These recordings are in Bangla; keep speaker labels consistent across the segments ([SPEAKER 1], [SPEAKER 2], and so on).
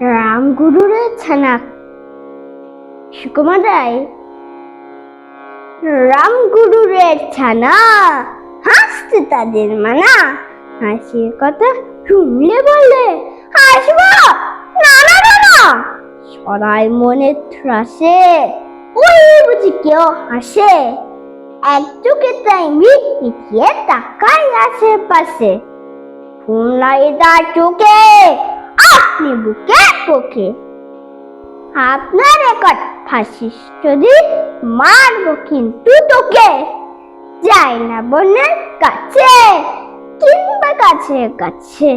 [SPEAKER 1] রামগুরুর ছানা। সুকুমার রায় রামগুরুরের ছানা। হাসতে তাদের মানা। হাসির কথা শুনলে বললে হাসবো? না না না না। সরাই মনে ত্রাসে, ওই বুঝি কেউ হাসে। এক চোখে তাই মিট মিটিয়ে তাকাই আশেপাশে। ফোন লাগে তার চোখে আপনি বুকে পোকে আপনার রেকর্ড ফাঁসিস যদি মারবো কিন্তু তোকে। যাই না বোনের কাছে কিংবা কাছে কাছে।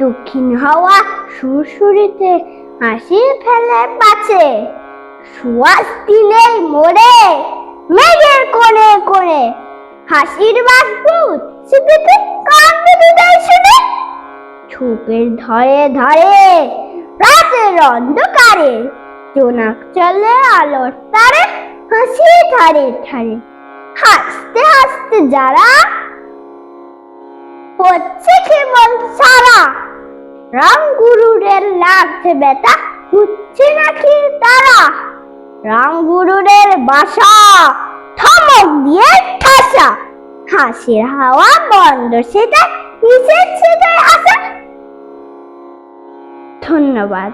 [SPEAKER 1] দক্ষিণ হাওয়া সুরসুরিতে হাসি ফেলে পাছে সুয়াস দিলেই মোড়ে মেঘের কোণে কোণে। হাসির বাষ্প উচ্ছে পেতে কাঁদবে ছোপের ধরে ধরে, রাতের অন্ধকারে জোনাক চলে আলোর তারে, হাসি ধারে ধারে। হাসতে হাসতে যারা হচ্ছে কেমন সারা রাম গুরুরের লাগছে বেতা হচ্ছে নাকি তারা? রাম গুরুরের বাসা থমক দিয়ে ঠাসা, হাসির হাওয়া বন্ধ সেটা নিচে সেটাই আসা ধন্যবাদ।